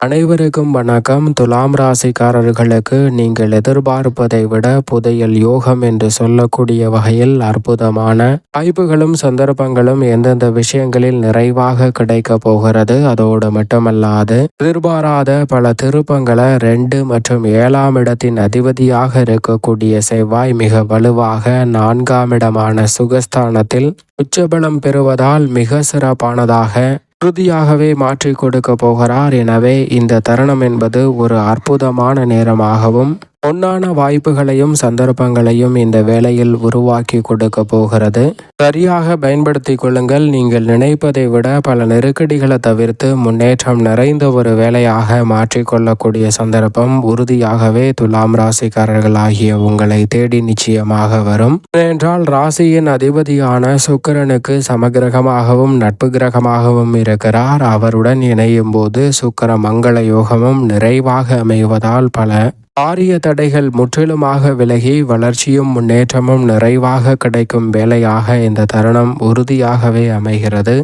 அனைவருக்கும் வணக்கம். துலாம் ராசிக்காரர்களுக்கு நீங்கள் எதிர்பார்ப்பதை விட புதையல் யோகம் என்று சொல்லக்கூடிய வகையில் அற்புதமான வாய்ப்புகளும் சந்தர்ப்பங்களும் எந்தெந்த விஷயங்களில் நிறைவாக கிடைக்க போகிறது அதோடு மட்டுமல்லாது எதிர்பாராத பல திருப்பங்களை ரெண்டு மற்றும் ஏழாம் இடத்தின் அதிபதியாக இருக்கக்கூடிய செவ்வாய் மிக வலுவாக நான்காம் இடமான சுகஸ்தானத்தில் உச்சபலம் பெறுவதால் மிக சிறப்பானதாக உறுதியாகவே மாற்றி கொடுக்க போகிறார். எனவே இந்த தருணம் என்பது ஒரு அற்புதமான நேரமாகவும் பொன்னான வாய்ப்புகளையும் சந்தர்ப்பங்களையும் இந்த வேலையில் உருவாக்கி கொடுக்க போகிறது. சரியாக பயன்படுத்தி கொள்ளுங்கள். நீங்கள் நினைப்பதை விட பல நெருக்கடிகளை தவிர்த்து முன்னேற்றம் நிறைந்த ஒரு வேலையாக மாற்றிக்கொள்ளக்கூடிய சந்தர்ப்பம் உறுதியாகவே துலாம் ராசிக்காரர்களாகிய உங்களை தேடி நிச்சயமாக வரும். ஏனென்றால் ராசியின் அதிபதியான சுக்கரனுக்கு சமகிரகமாகவும் நட்பு கிரகமாகவும் இருக்கிறார். அவருடன் இணையும் போது சுக்கர மங்கள யோகமும் நிறைவாக அமைவதால் பல பாரிய தடைகள் முற்றிலுமாக விலகி வளர்ச்சியும் முன்னேற்றமும் நிறைவாக கிடைக்கும் வேலையாக இந்த தருணம் உறுதியாகவே அமைகிறது.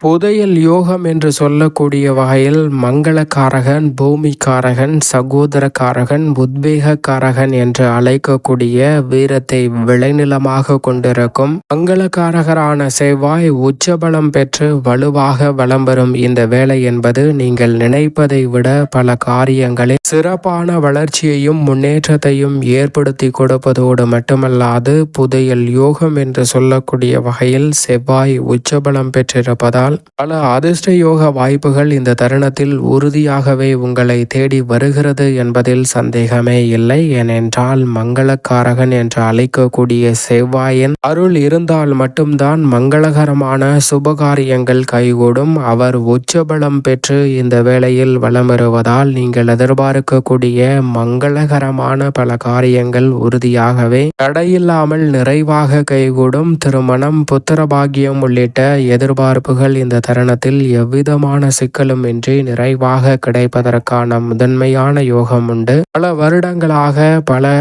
புதையல் யோகம் என்று சொல்லக்கூடிய வகையில் மங்களக்காரகன் பூமிக்காரகன் சகோதரக்காரகன் உத்வேகக்காரகன் என்று அழைக்கக்கூடிய வீரத்தை விளைநிலமாக கொண்டிருக்கும் மங்களக்காரகரான செவ்வாய் உச்சபலம் பெற்று வலுவாக வலம் வரும் இந்த வேலை என்பது நீங்கள் நினைப்பதை விட பல காரியங்களில் சிறப்பான வளர்ச்சியையும் முன்னேற்றத்தையும் ஏற்படுத்தி கொடுப்பதோடு மட்டுமல்லாது புதையல் யோகம் என்று சொல்லக்கூடிய வகையில் செவ்வாய் உச்சபலம் பெற்றிருப்பதால் என்றால் பல அதிர்ஷ்ட யோக வாய்ப்புகள் இந்த தருணத்தில் உறுதியாகவே உங்களை தேடி வருகிறது என்பதில் சந்தேகமே இல்லை. ஏனென்றால் மங்களக்காரகன் என்று அழைக்கக்கூடிய செவ்வாயின் அருள் இருந்தால் மட்டும்தான் மங்களகரமான சுபகாரியங்கள் கைகூடும். அவர் உச்சபலம் பெற்று இந்த வேளையில் வலம் வருவதால் நீங்கள் எதிர்பார்க்கக்கூடிய மங்களகரமான பல காரியங்கள் உறுதியாகவே தடையில்லாமல் நிறைவாக கைகூடும். திருமணம் புத்திரபாகியம் உள்ளிட்ட எதிர்பார்ப்புகள் இந்த தருணத்தில் எவ்விதமான சிக்கலும் இன்றி நிறைவாக கிடைப்பதற்கான முதன்மையான யோகம் உண்டு பல வருடங்களாக பல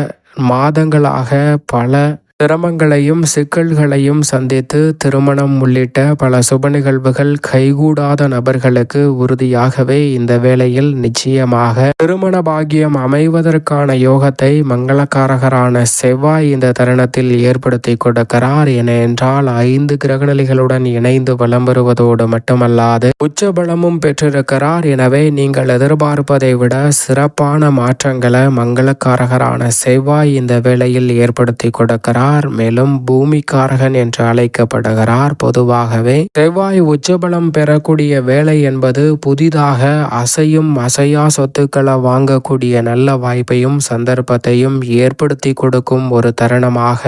மாதங்களாக பல சிரமங்களையும் சிக்கல்களையும் சந்தித்து திருமணம் உள்ளிட்ட பல சுப நிகழ்வுகள் கைகூடாத நபர்களுக்கு உறுதியாகவே இந்த வேளையில் நிச்சயமாக திருமண பாகியம் அமைவதற்கான யோகத்தை மங்களக்காரகரான செவ்வாய் இந்த தருணத்தில் ஏற்படுத்தி கொடுக்கிறார். என என்றால் ஐந்து கிரகநிலைகளுடன் இணைந்து வலம் வருவதோடு மட்டுமல்லாது உச்சபலமும் பெற்றிருக்கிறார். எனவே நீங்கள் எதிர்பார்ப்பதை விட சிறப்பான மாற்றங்களை மங்களக்காரகரான செவ்வாய் இந்த வேளையில் ஏற்படுத்தி கொடுக்கிறார். வருகிறார் மேலும் பூமிக்காரகன் என்று அழைக்கப்படுகிறார். பொதுவாகவே செவ்வாய் உச்சபலம் பெறக்கூடிய வேலை என்பது புதிதாக அசையும் அசையா சொத்துக்களை வாங்கக்கூடிய நல்ல வாய்ப்பையும் சந்தர்ப்பத்தையும் ஏற்படுத்தி கொடுக்கும் ஒரு தருணமாக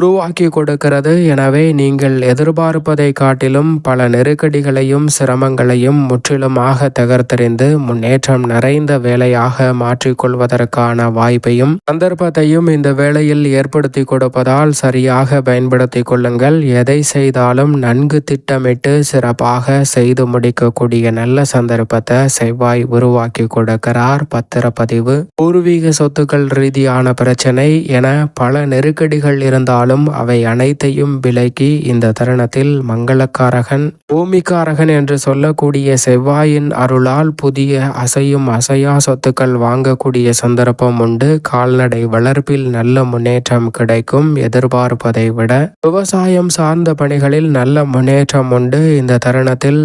உருவாக்கி கொடுக்கிறது எனவே நீங்கள் எதிர்பார்ப்பதை காட்டிலும் பல நெருக்கடிகளையும் சிரமங்களையும் முற்றிலுமாக தகர்த்தறிந்து முன்னேற்றம் நிறைந்த வேலையாக மாற்றிக்கொள்வதற்கான வாய்ப்பையும் சந்தர்ப்பத்தையும் இந்த வேளையில் ஏற்படுத்தி கொடுப்பதால் சரியாக பயன்படுத்தி கொள்ளுங்கள். எதை செய்தாலும் நன்கு திட்டமிட்டு சிறப்பாக செய்து முடிக்கக்கூடிய நல்ல சந்தர்ப்பத்தை செவ்வாய் உருவாக்கி கொடுக்கிறார். பத்திரப்பதிவு பூர்வீக சொத்துக்கள் ரீதியான பிரச்சனை என பல நெருக்கடிகள் இருந்தால் இருந்தாலும் அவை அனைத்தையும் விலக்கி இந்த தருணத்தில் மங்களக்காரகன் பூமிக்காரகன் என்று சொல்லக்கூடிய செவ்வாயின் அருளால் புதிய அசையும் அசையா சொத்துக்கள் வாங்கக்கூடிய சந்தர்ப்பம் உண்டு. கால்நடை வளர்ப்பில் நல்ல முன்னேற்றம் கிடைக்கும். எதிர்பார்ப்பதை விட விவசாயம் சார்ந்த பணிகளில் நல்ல முன்னேற்றம் உண்டு. இந்த தருணத்தில்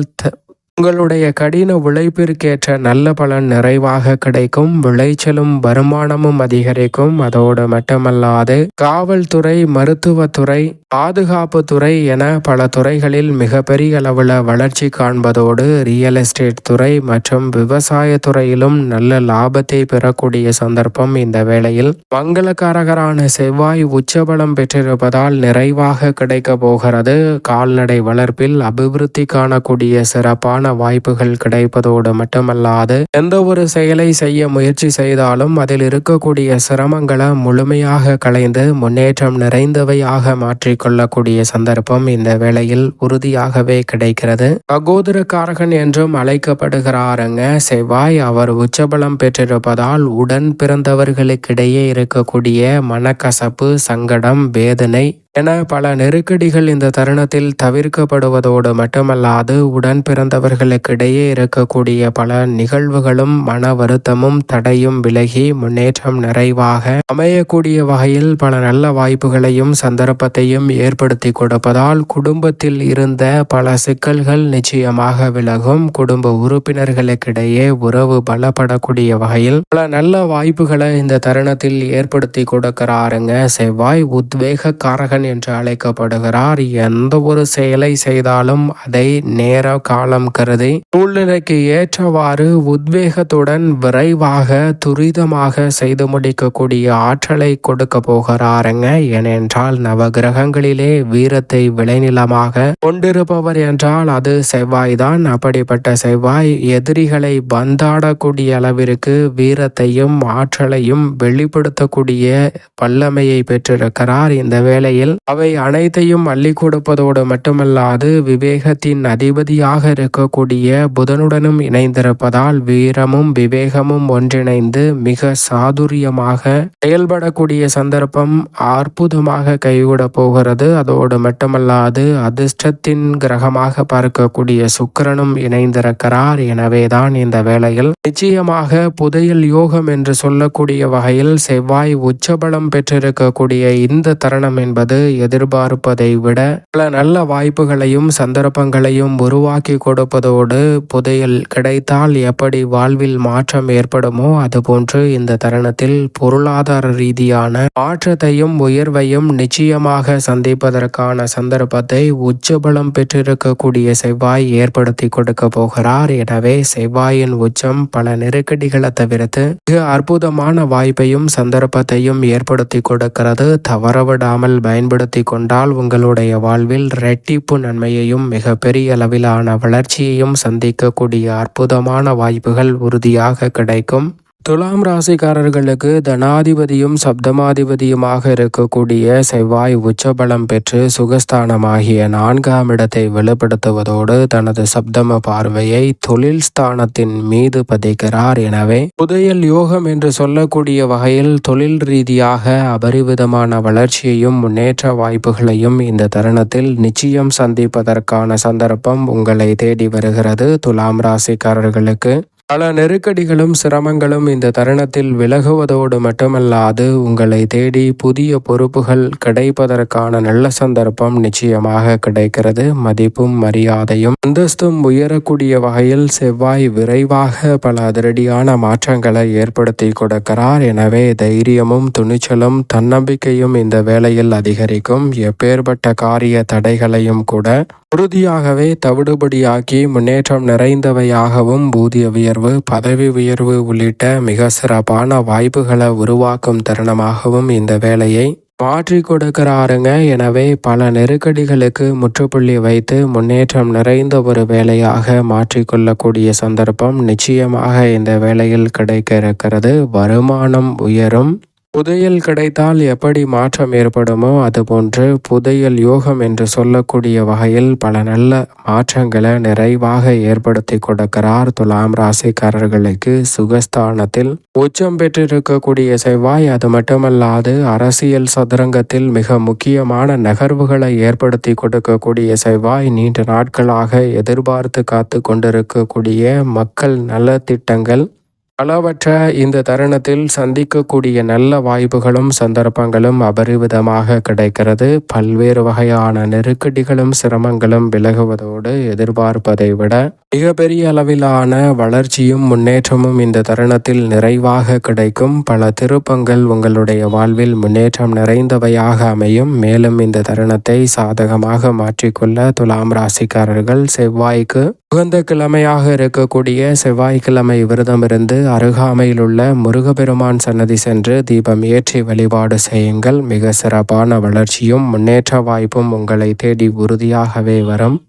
உங்களுடைய கடின உழைப்பிற்கேற்ற நல்ல பலன் நிறைவாக கிடைக்கும். விளைச்சலும் வருமானமும் அதிகரிக்கும். அதோடு மட்டுமல்லாது காவல்துறை மருத்துவத்துறை பாதுகாப்பு துறை என பல துறைகளில் மிகப்பெரிய அளவில் வளர்ச்சி காண்பதோடு ரியல் எஸ்டேட் துறை மற்றும் விவசாய துறையிலும் நல்ல லாபத்தை பெறக்கூடிய சந்தர்ப்பம் இந்த வேளையில். மங்களக்காரகரான செவ்வாய் உச்சபலம் பெற்றிருப்பதால் நிறைவாக கிடைக்க போகிறது. கால்நடை வளர்ப்பில் அபிவிருத்தி காணக்கூடிய சிறப்பான வாய்ப்புகள் கிடைப்பதோடு மட்டுமல்லாது எந்த ஒரு செயலை செய்ய முயற்சி செய்தாலும் அதில் இருக்கக்கூடிய சிரமங்களை முழுமையாக களைந்து முன்னேற்றம் நிறைந்தவையாக மாற்றிக்கொள்ளக்கூடிய சந்தர்ப்பம் இந்த வேளையில் உறுதியாகவே கிடைக்கிறது. சகோதரக்காரகன் என்றும் அழைக்கப்படுகிறாருங்க. செவ்வாய் அவர் உச்சபலம் பெற்றிருப்பதால் உடன் பிறந்தவர்களுக்கிடையே இருக்கக்கூடிய மனக்கசப்பு சங்கடம் வேதனை என பல நெருக்கடிகள் இந்த தருணத்தில் தவிர்க்கப்படுவதோடு மட்டுமல்லாது உடன் அவர்களுக்கிடையே இருக்கக்கூடிய பல நிகழ்வுகளும் மன வருத்தமும் தடையும் விலகி முன்னேற்றம் நிறைவாக அமையக்கூடிய வகையில் பல நல்ல வாய்ப்புகளையும் சந்தர்ப்பத்தையும் ஏற்படுத்தி கொடுப்பதால் குடும்பத்தில் இருந்த பல சிக்கல்கள் நிச்சயமாக விலகும். குடும்ப உறுப்பினர்களுக்கிடையே உறவு பலப்படக்கூடிய வகையில் பல நல்ல வாய்ப்புகளை இந்த தருணத்தில் ஏற்படுத்தி கொடுக்கிறாருங்க. செவ்வாய் உத்வேக காரகன் என்று அழைக்கப்படுகிறார். எந்த ஒரு செயலை செய்தாலும் அதை நேர காலம் கருதி சூழ்நிலைக்கு ஏற்றவாறு உத்வேகத்துடன் விரைவாக துரிதமாக செய்து முடிக்கக்கூடிய ஆற்றலை கொடுக்க போகிறாருங்க. ஏனென்றால் நவகிரகங்களிலே வீரத்தை விளைநிலமாக கொண்டிருப்பவர் என்றால் அது செவ்வாய்தான் அப்படிப்பட்ட செவ்வாய் எதிரிகளை பந்தாடக்கூடிய அளவிற்கு வீரத்தையும் ஆற்றலையும் வெளிப்படுத்தக்கூடிய வல்லமையை பெற்றிருக்கிறார். இந்த வேளையில் அவை அனைத்தையும் அள்ளி கொடுப்பதோடு மட்டுமல்லாது விவேகத்தின் அதிபதியாக இருக்க இருக்கக்கூடிய புதனுடனும் இணைந்திருப்பதால் வீரமும் விவேகமும் ஒன்றிணைந்து மிக சாதுரியமாக செயல்படக்கூடிய சந்தர்ப்பம் அற்புதமாக கைகூட போகிறது. அதோடு மட்டுமல்லாது அதிர்ஷ்டத்தின் கிரகமாக பார்க்கக்கூடிய சுக்கிரனும் இணைந்திருக்கிறார். எனவேதான் இந்த வேளையில் நிச்சயமாக புதையல் யோகம் என்று சொல்லக்கூடிய வகையில் செவ்வாய் உச்சபலம் பெற்றிருக்கக்கூடிய இந்த தருணம் என்பது எதிர்பார்ப்பதை விட பல நல்ல வாய்ப்புகளையும் சந்தர்ப்பங்களையும் உருவாக்கி கொடுப்பது கொடுப்பதோடு புதையல் கிடைத்தால் எப்படி வாழ்வில் மாற்றம் ஏற்படுமோ அதுபோன்று இந்த தருணத்தில் பொருளாதார ரீதியான மாற்றத்தையும் உயர்வையும் நிச்சயமாக சந்திப்பதற்கான சந்தர்ப்பத்தை உச்சபலம் பெற்றிருக்கக்கூடிய செவ்வாய் ஏற்படுத்தி கொடுக்க போகிறார். எனவே செவ்வாயின் உச்சம் பல நெருக்கடிகளை தவிர்த்து மிக அற்புதமான வாய்ப்பையும் சந்தர்ப்பத்தையும் ஏற்படுத்தி கொடுக்கிறது. தவறவிடாமல் பயன்படுத்தி கொண்டால் உங்களுடைய வாழ்வில் ரெட்டிப்பு நன்மையையும் மிக பெரிய அளவிலான வளர்ச்சியையும் சந்திக்கக்கூடிய அற்புதமான வாய்ப்புகள் உறுதியாக கிடைக்கும். துலாம் ராசிக்காரர்களுக்கு தனாதிபதியும் சப்தமாதிபதியுமாக இருக்கக்கூடிய செவ்வாய் உச்சபலம் பெற்று சுகஸ்தானமாகிய நான்காம் இடத்தை வெளிப்படுத்துவதோடு தனது சப்தம பார்வையை தொழில் ஸ்தானத்தின் மீது பதிக்கிறார் எனவே புதையல் யோகம் என்று சொல்லக்கூடிய வகையில் தொழில் ரீதியாக அபரிவிதமான வளர்ச்சியையும் முன்னேற்ற வாய்ப்புகளையும் இந்த தருணத்தில் நிச்சயம் சந்திப்பதற்கான சந்தர்ப்பம் உங்களை தேடி வருகிறது. துலாம் ராசிக்காரர்களுக்கு பல நெருக்கடிகளும் சிரமங்களும் இந்த தருணத்தில் விலகுவதோடு மட்டுமல்லாது உங்களை தேடி புதிய பொறுப்புகள் கிடைப்பதற்கான நல்ல சந்தர்ப்பம் நிச்சயமாக கிடைக்கிறது. மதிப்பும் மரியாதையும் அந்தஸ்தும் உயரக்கூடிய வகையில் செவ்வாய் விரைவாக பல அதிரடியான மாற்றங்களை ஏற்படுத்தி கொடுக்கிறார். எனவே தைரியமும் துணிச்சலும் தன்னம்பிக்கையும் இந்த வேளையில் அதிகரிக்கும். எப்பேற்பட்ட காரிய தடைகளையும் கூட உறுதியாகவே தவிடுபடியாக்கி முன்னேற்றம் நிறைந்தவையாகவும் ஊதிய உயர்வு பதவி உயர்வு உள்ளிட்ட மிக சிறப்பான வாய்ப்புகளை உருவாக்கும் தருணமாகவும் இந்த வேலையை மாற்றி கொடுக்கிறாருங்க. எனவே பல நெருக்கடிகளுக்கு முற்றுப்புள்ளி வைத்து முன்னேற்றம் நிறைந்த ஒரு வேலையாக மாற்றிக்கொள்ளக்கூடிய சந்தர்ப்பம் நிச்சயமாக இந்த வேலையில் கிடைக்க இருக்கிறது. வருமானம் உயரும். புதையல் கிடைத்தால் எப்படி மாற்றம் ஏற்படுமோ அதுபோன்று புதையல் யோகம் என்று சொல்லக்கூடிய வகையில் பல நல்ல மாற்றங்களை நிறைவாக ஏற்படுத்தி கொடுக்கிறார் துலாம் ராசிக்காரர்களுக்கு சுகஸ்தானத்தில். உச்சம் பெற்றிருக்கக்கூடிய செவ்வாய் அது மட்டுமல்லாது அரசியல் சதுரங்கத்தில் மிக முக்கியமான நகர்வுகளை ஏற்படுத்தி கொடுக்கக்கூடிய செவ்வாய் நீண்ட நாட்களாக எதிர்பார்த்து காத்து கொண்டிருக்கக்கூடிய மக்கள் நல திட்டங்கள் பலவற்ற இந்த தருணத்தில் சந்திக்கக்கூடிய நல்ல வாய்ப்புகளும் சந்தர்ப்பங்களும் அபரிவிதமாக கிடைக்கிறது. பல்வேறு வகையான நெருக்கடிகளும் சிரமங்களும் விலகுவதோடு எதிர்பார்ப்பதை விட மிகப்பெரிய அளவிலான வளர்ச்சியும் முன்னேற்றமும் இந்த தருணத்தில் நிறைவாக கிடைக்கும். பல திருப்பங்கள் உங்களுடைய வாழ்வில் முன்னேற்றம் நிறைந்தவையாக அமையும். மேலும் இந்த தருணத்தை சாதகமாக மாற்றிக்கொள்ள துலாம் ராசிக்காரர்கள் செவ்வாய்க்கு உகந்த கிழமையாக இருக்கக்கூடிய செவ்வாய்க்கிழமை விரதமிருந்து இருந்து அருகாமையிலுள்ள முருகபெருமான் சன்னதி சென்று தீபம் ஏற்றி வழிபாடு செய்யுங்கள். மிக சிறப்பான வளர்ச்சியும் முன்னேற்ற வாய்ப்பும் உங்களை தேடி உறுதியாகவே வரும்.